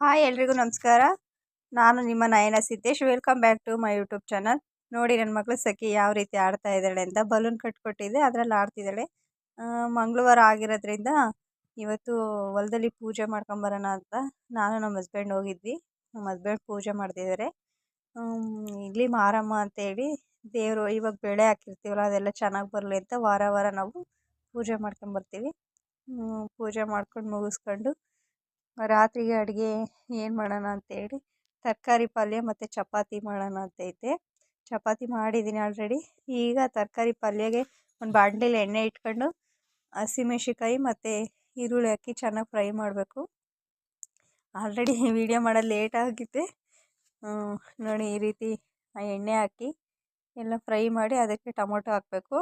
Hi ಎಲ್ರಿಗೂ ನಮಸ್ಕಾರ. ನಾನು ನಿಮ್ಮ Nayana Siddesh. Welcome back to my YouTube channel ನೋಡಿ ನನ್ನ ಮಗಳು ಸಖಿ ಯಾವ ರೀತಿ ಆಡ್ತಾ ಇದ್ದಾಳೆ ಅಂತ ಬಲೂನ್ ಕಟ್ಕೊಟ್ಟಿದ್ದೆ ಅದರಲ್ಲಿ ಆಡ್ತಿದ್ದಾಳೆ. ಮಂಗಳವಾರ ಆಗಿರೋದ್ರಿಂದ ಇವತ್ತು ಹೊಲದಲ್ಲಿ ಪೂಜೆ ಮಾಡ್ಕೊಂಬರೋಣ ಅಂತ ನಾನು ನಮ್ಮ ಹಸ್ಬೆಂಡ್ ಹೋಗಿದ್ವಿ. ನಮ್ಮ ಹಸ್ಬೆಂಡ್ ಪೂಜೆ ಮಾಡ್ತಿದ್ದಾರೆ. ಇಲ್ಲಿ ಮಾರಮ್ಮ ಅಂತೇಳಿ ದೇವರು ಇವಾಗ ಬೆಳೆ ಹಾಕಿರ್ತೀವಲ್ಲ, ಅದೆಲ್ಲ ಚೆನ್ನಾಗಿ ಬರಲಿ ಅಂತ ವಾರ ವಾರ ನಾವು ಪೂಜೆ ಮಾಡ್ಕೊಂಬರ್ತೀವಿ. ಪೂಜೆ ಮಾಡ್ಕೊಂಡು ಮುಗಿಸ್ಕೊಂಡು ರಾತ್ರಿಗೆ ಅಡುಗೆ ಏನು ಮಾಡೋಣ ಅಂತೇಳಿ, ತರಕಾರಿ ಪಲ್ಯ ಮತ್ತು ಚಪಾತಿ ಮಾಡೋಣ ಅಂತೈತೆ. ಚಪಾತಿ ಮಾಡಿದ್ದೀನಿ ಆಲ್ರೆಡಿ ಈಗ ತರಕಾರಿ ಪಲ್ಯಗೆ ಒಂದು ಬಾಣಲೆಲಿ ಎಣ್ಣೆ ಇಟ್ಕೊಂಡು ಹಸಿಮೆಣ್ಸಿನ್ಕಾಯಿ ಮತ್ತು ಈರುಳ್ಳಿ ಹಾಕಿ ಚೆನ್ನಾಗಿ ಫ್ರೈ ಮಾಡಬೇಕು. ಆಲ್ರೆಡಿ ವೀಡಿಯೋ ಮಾಡೋದು ಲೇಟ್ ಆಗಿದೆ ನೋಡಿ ಈ ರೀತಿ ಎಣ್ಣೆ ಹಾಕಿ ಎಲ್ಲ ಫ್ರೈ ಮಾಡಿ ಅದಕ್ಕೆ ಟೊಮೊಟೊ ಹಾಕಬೇಕು.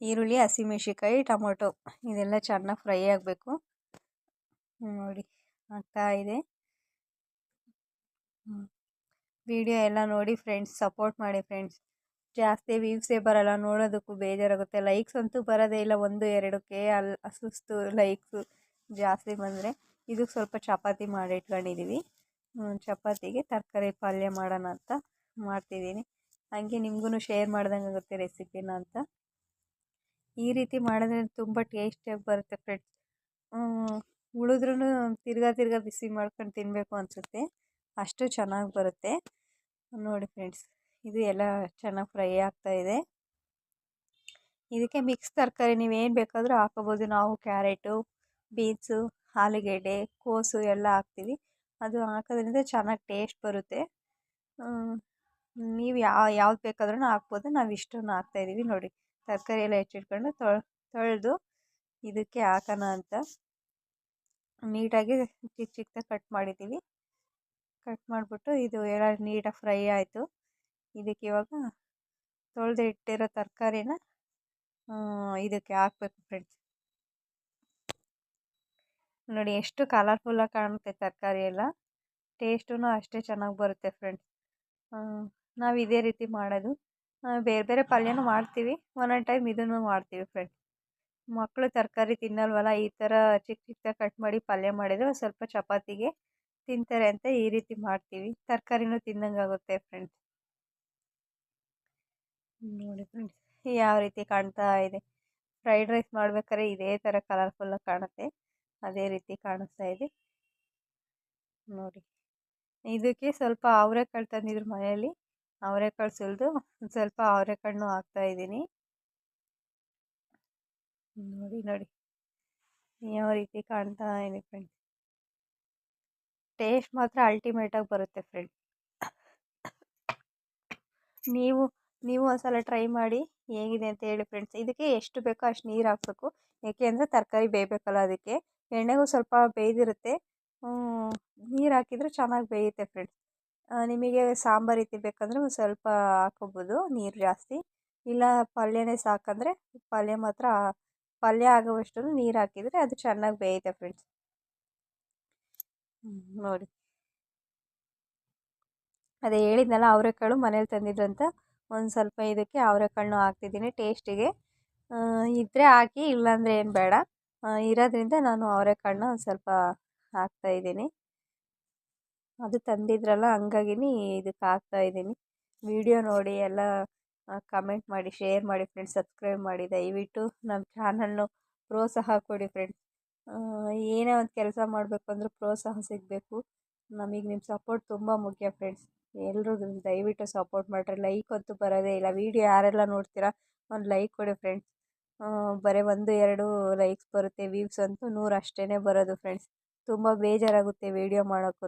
ಈರುಳ್ಳಿ ಹಸಿಮೆಣ್ಸಿನ್ಕಾಯಿ ಟೊಮೊಟೊ, ಇದೆಲ್ಲ ಚೆನ್ನಾಗಿ ಫ್ರೈ ಆಗಬೇಕು. ನೋಡಿ ಆಗ್ತಾ ಇದೆ. ವಿಡಿಯೋ ಎಲ್ಲ ನೋಡಿ ಫ್ರೆಂಡ್ಸ್ ಸಪೋರ್ಟ್ ಮಾಡಿ ಫ್ರೆಂಡ್ಸ್ ಜಾಸ್ತಿ ವ್ಯೂಸೇ ಬರಲ್ಲ, ನೋಡೋದಕ್ಕೂ ಬೇಜಾರಾಗುತ್ತೆ. ಲೈಕ್ಸ್ ಅಂತೂ ಬರೋದೇ ಇಲ್ಲ, ಒಂದು ಎರಡಕ್ಕೆ ಅಲ್ಲಿ ಸುಸ್ತು ಲೈಕ್ಸು ಜಾಸ್ತಿ ಬಂದರೆ. ಇದಕ್ಕೆ ಸ್ವಲ್ಪ ಚಪಾತಿ ಮಾಡಿ ಇಟ್ಕೊಂಡಿದ್ದೀವಿ ಚಪಾತಿಗೆ ತರಕಾರಿ ಪಲ್ಯ ಮಾಡೋಣ ಅಂತ ಮಾಡ್ತಿದ್ದೀನಿ. ಹಾಗೆ ನಿಮಗೂ ಶೇರ್ ಮಾಡ್ದಂಗೆ ಆಗುತ್ತೆ ರೆಸಿಪಿನ ಅಂತ. ಈ ರೀತಿ ಮಾಡಿದ್ರೆ ತುಂಬ ಟೇಸ್ಟಿಯಾಗಿ ಬರುತ್ತೆ ಫ್ರೆಂಡ್ಸ್ ಉಳಿದ್ರೂ ತಿರ್ಗಾ ತಿರ್ಗಾ ಬಿಸಿ ಮಾಡ್ಕೊಂಡು ತಿನ್ನಬೇಕು ಅನಿಸುತ್ತೆ. ಅಷ್ಟು ಚೆನ್ನಾಗಿ ಬರುತ್ತೆ. ನೋಡಿ ಫ್ರೆಂಡ್ಸ್ ಇದು ಎಲ್ಲ ಚೆನ್ನಾಗಿ ಫ್ರೈ ಆಗ್ತಾಯಿದೆ ಇದಕ್ಕೆ ಮಿಕ್ಸ್ ತರಕಾರಿ ನೀವೇನು ಬೇಕಾದರೂ ಹಾಕೋಬೋದು. ನಾವು ಕ್ಯಾರೆಟು, ಬೀನ್ಸು, ಆಲೂಗೆಡ್ಡೆ, ಕೋಸು ಎಲ್ಲ ಹಾಕ್ತೀವಿ. ಅದು ಹಾಕೋದ್ರಿಂದ ಚೆನ್ನಾಗಿ ಟೇಸ್ಟ್ ಬರುತ್ತೆ. ನೀವು ಯಾವ ಯಾವ್ದು ಬೇಕಾದ್ರೂ ಹಾಕ್ಬೋದು. ನಾವು ಇಷ್ಟನ್ನು ಹಾಕ್ತಾಯಿದ್ದೀವಿ ನೋಡಿ, ತರಕಾರಿ ಎಲ್ಲ ಹೆಚ್ಚಿಟ್ಕೊಂಡು ತೊಳೆದು ಇದಕ್ಕೆ ಹಾಕೋಣ ಅಂತ. ನೀಟಾಗಿ ಚಿಕ್ಕ ಚಿಕ್ಕದಾಗಿ ಕಟ್ ಮಾಡಿದ್ದೀವಿ. ಕಟ್ ಮಾಡಿಬಿಟ್ಟು ಇದು ಎಲ್ಲ ನೀಟಾಗಿ ಫ್ರೈ ಆಯಿತು. ಇದಕ್ಕೆ ಇವಾಗ ತೊಳೆದು ಇಟ್ಟಿರೋ ತರಕಾರಿನ ಇದಕ್ಕೆ ಹಾಕ್ಬೇಕು ಫ್ರೆಂಡ್ಸ್. ನೋಡಿ ಎಷ್ಟು ಕಲರ್ಫುಲ್ಲಾಗಿ ಕಾಣುತ್ತೆ ತರಕಾರಿ ಎಲ್ಲ. ಟೇಸ್ಟೂ ಅಷ್ಟೇ ಚೆನ್ನಾಗಿ ಬರುತ್ತೆ ಫ್ರೆಂಡ್ಸ್. ನಾವು ಇದೇ ರೀತಿ ಮಾಡೋದು. ಬೇರೆ ಬೇರೆ ಪಲ್ಯನೂ ಮಾಡ್ತೀವಿ. ಒಂದೊಂದು ಟೈಮ್ ಇದನ್ನು ಮಾಡ್ತೀವಿ ಫ್ರೆಂಡ್ಸ್. ಮಕ್ಕಳು ತರಕಾರಿ ತಿನ್ನಲ್ವಲ್ಲ, ಈ ಥರ ಚಿಕ್ಕ ಚಿಕ್ಕದಾಗಿ ಕಟ್ ಮಾಡಿ ಪಲ್ಯ ಮಾಡಿದರೆ ಸ್ವಲ್ಪ ಚಪಾತಿಗೆ ತಿಂತಾರೆ ಅಂತ ಈ ರೀತಿ ಮಾಡ್ತೀವಿ. ತರಕಾರಿನೂ ತಿಂದಂಗೆ ಆಗುತ್ತೆ ಫ್ರೆಂಡ್ಸ್ ನೋಡಿ ಫ್ರೆಂಡ್ಸ್ ಯಾವ ರೀತಿ ಕಾಣ್ತಾ ಇದೆ. ಫ್ರೈಡ್ ರೈಸ್ ಮಾಡ್ಬೇಕಾದ್ರೆ ಇದೇ ಥರ ಕಲರ್ಫುಲ್ಲಾಗಿ ಕಾಣುತ್ತೆ. ಅದೇ ರೀತಿ ಕಾಣಿಸ್ತಾ ಇದೆ. ನೋಡಿ, ಇದಕ್ಕೆ ಸ್ವಲ್ಪ ಅವರೆಕಾಳು ತಂದಿದ್ರು ಮನೆಯಲ್ಲಿ. ಅವರೆಕಾಳು ಸುಲಿದು ಸ್ವಲ್ಪ ಅವರೆಕಾಳನ್ನೂ ಹಾಕ್ತಾಯಿದ್ದೀನಿ ನೋಡಿ ನೋಡಿ. ಯಾವ ರೀತಿ ಕಾಣ್ತಾ ಇದೆ ಫ್ರೆಂಡ್ಸ್ ಟೇಸ್ಟ್ ಮಾತ್ರ ಅಲ್ಟಿಮೇಟಾಗಿ ಬರುತ್ತೆ ಫ್ರೆಂಡ್ ನೀವು ನೀವು ಒಂದ್ಸಲ ಟ್ರೈ ಮಾಡಿ ಹೇಗಿದೆ ಅಂತ ಹೇಳಿ ಫ್ರೆಂಡ್ಸ್ ಇದಕ್ಕೆ ಎಷ್ಟು ಬೇಕೋ ಅಷ್ಟು ನೀರು ಹಾಕ್ಬೇಕು. ಏಕೆ ಅಂದರೆ ತರಕಾರಿ ಬೇಯಬೇಕಲ್ಲ ಅದಕ್ಕೆ. ಎಣ್ಣೆಗೂ ಸ್ವಲ್ಪ ಬೇಯ್ದಿರುತ್ತೆ. ನೀರು ಹಾಕಿದರೆ ಚೆನ್ನಾಗಿ ಬೇಯುತ್ತೆ ಫ್ರೆಂಡ್ಸ್ ನಿಮಗೆ ಸಾಂಬಾರು ರೀತಿ ಬೇಕಂದರೆ ಒಂದು ಸ್ವಲ್ಪ ಹಾಕೋಬೋದು ನೀರು ಜಾಸ್ತಿ. ಇಲ್ಲ ಪಲ್ಯನೇ ಸಾಕಂದರೆ ಪಲ್ಯ ಮಾತ್ರ ಪಲ್ಯ ಆಗುವಷ್ಟು ನೀರು ಹಾಕಿದರೆ ಅದು ಚೆನ್ನಾಗಿ ಬೇಯುತ್ತೆ ಫ್ರೆಂಡ್ಸ್ ನೋಡಿ. ಅದೇ ಹೇಳಿದ್ನಲ್ಲ, ಅವರೆಕಾಳು ಮನೇಲಿ ತಂದಿದ್ರಂತ. ಒಂದು ಸ್ವಲ್ಪ ಇದಕ್ಕೆ ಅವರೆಕಾಳನ್ನೂ ಹಾಕ್ತಿದ್ದೀನಿ ಟೇಸ್ಟಿಗೆ. ಇದ್ದರೆ ಹಾಕಿ, ಇಲ್ಲಾಂದರೆ ಏನು ಬೇಡ. ಇರೋದ್ರಿಂದ ನಾನು ಅವರೆಕಾಳನ್ನ ಒಂದು ಸ್ವಲ್ಪ ಹಾಕ್ತಾಯಿದ್ದೀನಿ ಅದು ತಂದಿದ್ರಲ್ಲ, ಹಂಗಾಗಿನಿ ಇದಕ್ಕೆ ಹಾಕ್ತಾಯಿದ್ದೀನಿ ವಿಡಿಯೋ ನೋಡಿ ಎಲ್ಲ ಕಮೆಂಟ್ ಮಾಡಿ ಶೇರ್ ಮಾಡಿ ಫ್ರೆಂಡ್ಸ್ ಸಬ್ಸ್ಕ್ರೈಬ್ ಮಾಡಿ. ದಯವಿಟ್ಟು ನಮ್ಮ ಚಾನಲ್ನು ಪ್ರೋತ್ಸಾಹ ಕೊಡಿ ಫ್ರೆಂಡ್ಸ್ ಏನೇ ಒಂದು ಕೆಲಸ ಮಾಡಬೇಕು ಅಂದರೂ ಪ್ರೋತ್ಸಾಹ ಸಿಗಬೇಕು. ನಮಗೆ ನಿಮ್ಮ ಸಪೋರ್ಟ್ ತುಂಬ ಮುಖ್ಯ ಫ್ರೆಂಡ್ಸ್ ಎಲ್ಲರೂ ದಯವಿಟ್ಟು ಸಪೋರ್ಟ್ ಮಾಡಿರಿ. ಲೈಕ್ ಅಂತೂ ಬರೋದೇ ಇಲ್ಲ. ವೀಡಿಯೋ ಯಾರೆಲ್ಲ ನೋಡ್ತೀರಾ, ಒಂದು ಲೈಕ್ ಕೊಡಿ ಫ್ರೆಂಡ್ಸ್ ಬರೀ ಒಂದು, ಎರಡು ಲೈಕ್ಸ್ ಬರುತ್ತೆ. ವೀವ್ಸ್ ಅಂತೂ ನೂರು ಅಷ್ಟೇ ಬರೋದು ಫ್ರೆಂಡ್ಸ್ ತುಂಬ ಬೇಜಾರಾಗುತ್ತೆ ವೀಡಿಯೋ ಮಾಡೋಕ್ಕೂ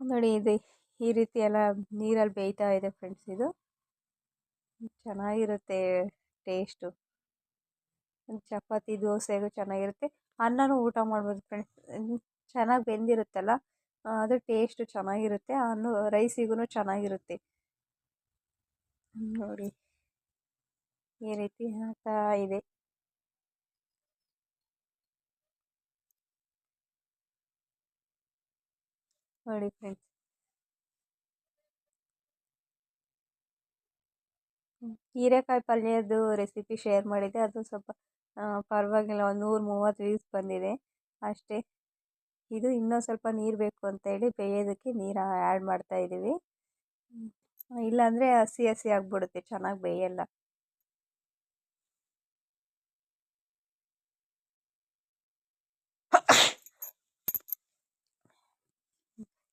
ನೋಡಿ, ಇದು ಈ ರೀತಿ ಎಲ್ಲ ನೀರಲ್ಲಿ ಬೇಯ್ತಾ ಇದೆ ಫ್ರೆಂಡ್ಸ್ ಇದು. ಚೆನ್ನಾಗಿರುತ್ತೆ ಟೇಸ್ಟು. ಚಪಾತಿ ದೋಸೆಗೂ ಚೆನ್ನಾಗಿರುತ್ತೆ. ಅನ್ನನೂ ಊಟ ಮಾಡ್ಬೋದು ಫ್ರೆಂಡ್ಸ್ ಚೆನ್ನಾಗಿ ಬೆಂದಿರುತ್ತಲ್ಲ ಅದು ಟೇಸ್ಟು ಚೆನ್ನಾಗಿರುತ್ತೆ ಅನ್ನು ರೈಸಿಗೂ ಚೆನ್ನಾಗಿರುತ್ತೆ. ನೋಡಿ, ಈ ರೀತಿ ಆಗ್ತಾ ಇದೆ. ನೋಡಿ ಫ್ರೆಂಡ್ಸ್ ಹೀರೆಕಾಯಿ ಪಲ್ಯದ್ದು ರೆಸಿಪಿ ಶೇರ್ ಮಾಡಿದ್ದೆ. ಅದು ಸ್ವಲ್ಪ ಪರವಾಗಿಲ್ಲ, ಒಂದು ನೂರು ಮೂವತ್ತು ವ್ಯೂಸ್ ಬಂದಿದೆ. ಅಷ್ಟೇ. ಇದು ಇನ್ನೂ ಸ್ವಲ್ಪ ನೀರು ಬೇಕು ಅಂತೇಳಿ ಬೇಯೋದಕ್ಕೆ ನೀರು ಆ್ಯಡ್ ಮಾಡ್ತಾ ಇದ್ದೀವಿ ಇಲ್ಲಾಂದರೆ ಹಸಿ ಹಸಿ ಆಗಿಬಿಡುತ್ತೆ, ಚೆನ್ನಾಗಿ ಬೇಯಲ್ಲ.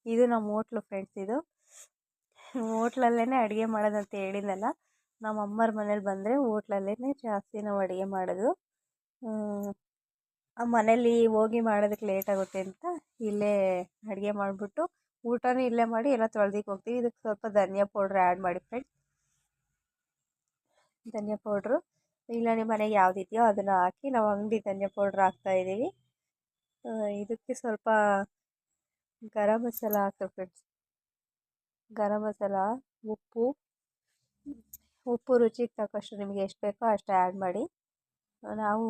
ಇದು ನಮ್ಮ ಹೋಟ್ಲು ಫ್ರೆಂಡ್ಸ್ ಇದು. ಹೋಟ್ಲಲ್ಲೇ ಅಡುಗೆ ಮಾಡೋದಂತ ಹೇಳಿದ್ನಲ್ಲ. ನಮ್ಮ ಅಮ್ಮರ ಮನೇಲಿ ಬಂದರೆ ಹೋಟ್ಲಲ್ಲೇ ಜಾಸ್ತಿ ನಾವು ಅಡುಗೆ ಮಾಡೋದು. ಮನೇಲಿ ಹೋಗಿ ಮಾಡೋದಕ್ಕೆ ಲೇಟ್ ಆಗುತ್ತೆ ಅಂತ ಇಲ್ಲೇ ಅಡುಗೆ ಮಾಡಿಬಿಟ್ಟು ಊಟನೂ ಇಲ್ಲೇ ಮಾಡಿ ಎಲ್ಲ ತೊಳ್ದಿಕ್ಕೆ ಹೋಗ್ತೀವಿ. ಇದಕ್ಕೆ ಸ್ವಲ್ಪ ಧನಿಯಾ ಪೌಡ್ರ್ ಆ್ಯಡ್ ಮಾಡಿ ಫ್ರೆಂಡ್ಸ್ ಧನಿಯಾ ಪೌಡ್ರು. ಇಲ್ಲ ನಿಮ್ಮ ಮನೆಗೆ ಯಾವುದಿದೆಯೋ ಅದನ್ನು ಹಾಕಿ ನಾವು ಅಂಗಡಿ ಧನಿಯಾ ಪೌಡ್ರ್ ಹಾಕ್ತಾಯಿದ್ದೀವಿ ಇದಕ್ಕೆ ಸ್ವಲ್ಪ ಗರಂ ಮಸಾಲ ಹಾಕ್ತೀವಿ ಫ್ರೆಂಡ್ಸ್ ಗರಂ ಮಸಾಲ, ಉಪ್ಪು ಉಪ್ಪು ರುಚಿಗೆ ತಕ್ಕಷ್ಟು ನಿಮಗೆ ಎಷ್ಟು ಬೇಕೋ ಅಷ್ಟು ಆ್ಯಡ್ ಮಾಡಿ. ನಾವು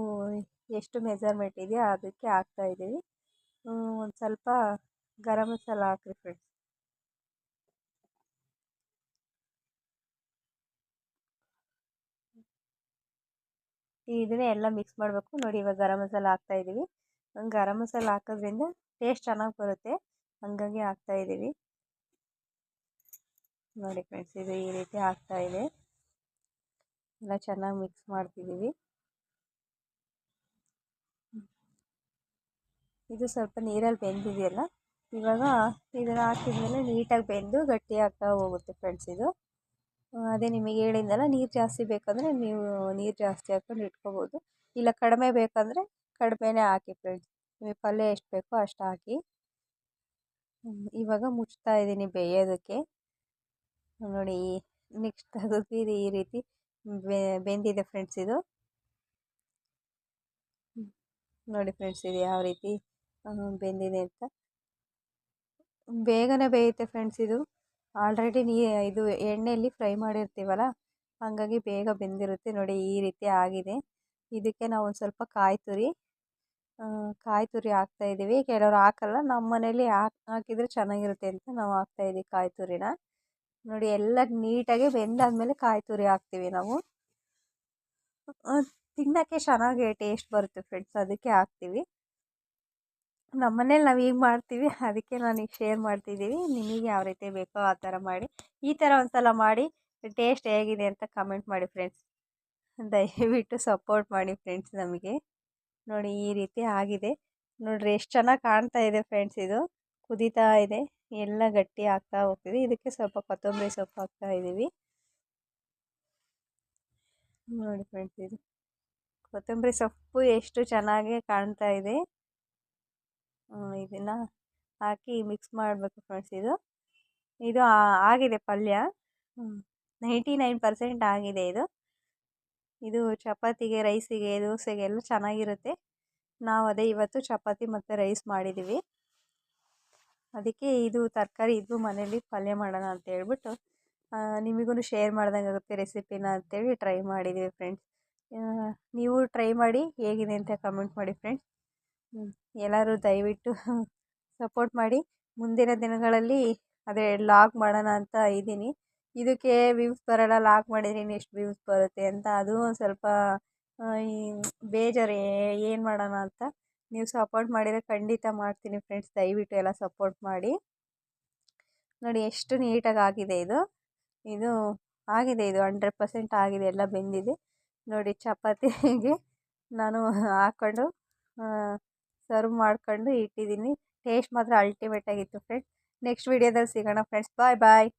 ಎಷ್ಟು ಮೆಜರ್ಮೆಂಟ್ ಇದೆಯೋ ಅದಕ್ಕೆ ಹಾಕ್ತಾ ಇದ್ದೀವಿ. ಒಂದು ಸ್ವಲ್ಪ ಗರಂ ಮಸಾಲ ಹಾಕ್ರಿ ಫ್ರೆಂಡ್ಸ್ ಇದನ್ನೇ ಎಲ್ಲ ಮಿಕ್ಸ್ ಮಾಡಬೇಕು. ನೋಡಿ ಇವಾಗ ಗರಂ ಮಸಾಲ ಹಾಕ್ತಾ ಇದ್ದೀವಿ. ಗರಂ ಮಸಾಲ ಹಾಕೋದ್ರಿಂದ ಟೇಸ್ಟ್ ಚೆನ್ನಾಗಿ ಬರುತ್ತೆ. ಹಾಗಾಗಿ ಹಾಕ್ತಾಯಿದ್ದೀವಿ ನೋಡಿ ಫ್ರೆಂಡ್ಸ್ ಇದು ಈ ರೀತಿ ಆಗ್ತಾಯಿದೆ ಎಲ್ಲ ಚೆನ್ನಾಗಿ ಮಿಕ್ಸ್ ಮಾಡ್ತಿದ್ದೀವಿ. ಇದು ಸ್ವಲ್ಪ ನೀರಲ್ಲಿ ಬೆಂದಿದೆಯಲ್ಲ, ಇವಾಗ ಇದನ್ನು ಹಾಕಿದ್ಮೇಲೆ ನೀಟಾಗಿ ಬೆಂದು ಗಟ್ಟಿ ಆಗ್ತಾ ಹೋಗುತ್ತೆ ಫ್ರೆಂಡ್ಸ್ ಇದು. ಅದೇ ನಿಮಗೆ ಹೇಳಿದ್ದಲ್ಲ ನೀರು ಜಾಸ್ತಿ ಬೇಕಂದರೆ ನೀವು ನೀರು ಜಾಸ್ತಿ ಹಾಕ್ಕೊಂಡು ಇಟ್ಕೋಬೋದು. ಇಲ್ಲ ಕಡಿಮೆ ಬೇಕಂದರೆ ಕಡಿಮೆನೇ ಹಾಕಿ ಫ್ರೆಂಡ್ಸ್ ನಿಮಗೆ ಪಲ್ಯ ಎಷ್ಟು ಬೇಕೋ ಅಷ್ಟು ಹಾಕಿ. ಇವಾಗ ಮುಚ್ತಾ ಇದ್ದೀನಿ ಬೇಯೋದಕ್ಕೆ. ನೋಡಿ ನೆಕ್ಸ್ಟ್ ತೆಗೆದು, ಈ ರೀತಿ ಬೆಂದಿದೆ ಫ್ರೆಂಡ್ಸ್ ಇದು ನೋಡಿ ಫ್ರೆಂಡ್ಸ್ ಇದು ಯಾವ ರೀತಿ ಬೆಂದಿದೆ ಅಂತ. ಬೇಗನೆ ಬೇಯುತ್ತೆ ಫ್ರೆಂಡ್ಸ್ ಇದು. ಆಲ್ರೆಡಿ ನೀ, ಇದು ಎಣ್ಣೆಯಲ್ಲಿ ಫ್ರೈ ಮಾಡಿರ್ತೀವಲ್ಲ, ಹಾಗಾಗಿ ಬೇಗ ಬೆಂದಿರುತ್ತೆ. ನೋಡಿ ಈ ರೀತಿ ಆಗಿದೆ. ಇದಕ್ಕೆ ನಾವು ಒಂದು ಸ್ವಲ್ಪ ಕಾಯಿ ತುರಿ ಕಾಯಿ ತುರಿ ಹಾಕ್ತಾಯಿದ್ದೀವಿ ಕೆಲವರು ಹಾಕಲ್ಲ ನಮ್ಮ ಮನೇಲಿ ಹಾಕಿ, ಹಾಕಿದರೆ ಚೆನ್ನಾಗಿರುತ್ತೆ ಅಂತ ನಾವು ಹಾಕ್ತಾಯಿದ್ದೀವಿ ಕಾಯಿ ತುರಿನ. ನೋಡಿ ಎಲ್ಲ ನೀಟಾಗಿ ಬೆಂದಾದಮೇಲೆ ಕಾಯಿ ತುರಿ ಹಾಕ್ತೀವಿ ನಾವು. ತಿನ್ನೋಕ್ಕೆ ಚೆನ್ನಾಗಿ ಟೇಸ್ಟ್ ಬರುತ್ತೆ ಫ್ರೆಂಡ್ಸ್ ಅದಕ್ಕೆ ಹಾಕ್ತೀವಿ. ನಮ್ಮ ಮನೇಲಿ ನಾವು ಈಗ ಮಾಡ್ತೀವಿ, ಅದಕ್ಕೆ ನಾನು ಈಗ ಶೇರ್ ಮಾಡ್ತಿದ್ದೀವಿ ನಿಮಗೆ ಯಾವ ರೀತಿ ಬೇಕೋ ಆ ಥರ ಮಾಡಿ. ಈ ಥರ ಒಂದ್ಸಲ ಮಾಡಿ ಟೇಸ್ಟ್ ಹೇಗಿದೆ ಅಂತ ಕಮೆಂಟ್ ಮಾಡಿ ಫ್ರೆಂಡ್ಸ್ ದಯವಿಟ್ಟು ಸಪೋರ್ಟ್ ಮಾಡಿ ಫ್ರೆಂಡ್ಸ್ ನಮಗೆ. ನೋಡಿ ಈ ರೀತಿ ಆಗಿದೆ. ನೋಡಿರಿ, ಎಷ್ಟು ಚೆನ್ನಾಗಿ ಕಾಣ್ತಾ ಇದೆ ಫ್ರೆಂಡ್ಸ್ ಇದು. ಕುದೀತಾ ಇದೆ. ಎಲ್ಲ ಗಟ್ಟಿ ಆಗ್ತಾ ಹೋಗ್ತಿದೆ. ಇದಕ್ಕೆ ಸ್ವಲ್ಪ ಕೊತ್ತಂಬರಿ ಸೊಪ್ಪು ಹಾಕ್ತಾ ಇದ್ದೀವಿ ನೋಡಿ ಫ್ರೆಂಡ್ಸ್ ಇದು ಕೊತ್ತಂಬರಿ ಸೊಪ್ಪು ಎಷ್ಟು ಚೆನ್ನಾಗಿ ಕಾಣ್ತಾ ಇದೆ. ಇದನ್ನು ಹಾಕಿ ಮಿಕ್ಸ್ ಮಾಡಬೇಕು ಫ್ರೆಂಡ್ಸ್ ಇದು. ಇದು ಆಗಿದೆ ಪಲ್ಯ. ನೈಂಟಿ ನೈನ್ ಪರ್ಸೆಂಟ್ ಆಗಿದೆ ಇದು. ಇದು ಚಪಾತಿಗೆ ರೈಸಿಗೆ ದೋಸೆಗೆ ಎಲ್ಲ ಚೆನ್ನಾಗಿರುತ್ತೆ. ನಾವು ಅದೇ ಇವತ್ತು ಚಪಾತಿ ಮತ್ತು ರೈಸ್ ಮಾಡಿದ್ದೀವಿ ಅದಕ್ಕೆ ಇದು ತರಕಾರಿ ಇದು ಮನೇಲಿ ಪಲ್ಯ ಮಾಡೋಣ ಅಂತ ಹೇಳ್ಬಿಟ್ಟು ನಿಮಗೂ ಶೇರ್ ಮಾಡ್ದಂಗೆ ಆಗುತ್ತೆ ರೆಸಿಪಿನ ಅಂತೇಳಿ ಟ್ರೈ ಮಾಡಿದ್ದೀವಿ ಫ್ರೆಂಡ್ಸ್ ನೀವು ಟ್ರೈ ಮಾಡಿ ಹೇಗಿದೆ ಅಂತ ಕಮೆಂಟ್ ಮಾಡಿ ಫ್ರೆಂಡ್ಸ್ ಎಲ್ಲರೂ ದಯವಿಟ್ಟು ಸಪೋರ್ಟ್ ಮಾಡಿ. ಮುಂದಿನ ದಿನಗಳಲ್ಲಿ ಅದೇ ಲಾಗ್ ಮಾಡೋಣ ಅಂತ ಇದ್ದೀನಿ. ಇದಕ್ಕೆ ವ್ಯೂಸ್ ಬರೋಲ್ಲ ಲಾಕ್ ಮಾಡಿದ್ರೆ ಎಷ್ಟು ವ್ಯೂಸ್ ಬರುತ್ತೆ ಅಂತ. ಅದು ಸ್ವಲ್ಪ ಬೇಜಾರು, ಏನು ಮಾಡೋಣ ಅಂತ. ನೀವು ಸಪೋರ್ಟ್ ಮಾಡಿದರೆ ಖಂಡಿತ ಮಾಡ್ತೀನಿ ಫ್ರೆಂಡ್ಸ್ ದಯವಿಟ್ಟು ಎಲ್ಲ ಸಪೋರ್ಟ್ ಮಾಡಿ. ನೋಡಿ ಎಷ್ಟು ನೀಟಾಗಿ ಆಗಿದೆ ಇದು. ಇದು ಆಗಿದೆ, ಇದು ಹಂಡ್ರೆಡ್ ಪರ್ಸೆಂಟ್ ಆಗಿದೆ, ಎಲ್ಲ ಬೆಂದಿದೆ. ನೋಡಿ ಚಪಾತಿಗೆ ನಾನು ಹಾಕ್ಕೊಂಡು ಸರ್ವ್ ಮಾಡ್ಕೊಂಡು ಇಟ್ಟಿದ್ದೀನಿ. ಟೇಸ್ಟ್ ಮಾತ್ರ ಅಲ್ಟಿಮೇಟ್ ಆಗಿತ್ತು ಫ್ರೆಂಡ್ಸ್ ನೆಕ್ಸ್ಟ್ ವೀಡಿಯೋದಲ್ಲಿ ಸಿಗೋಣ ಫ್ರೆಂಡ್ಸ್ ಬಾಯ್ ಬಾಯ್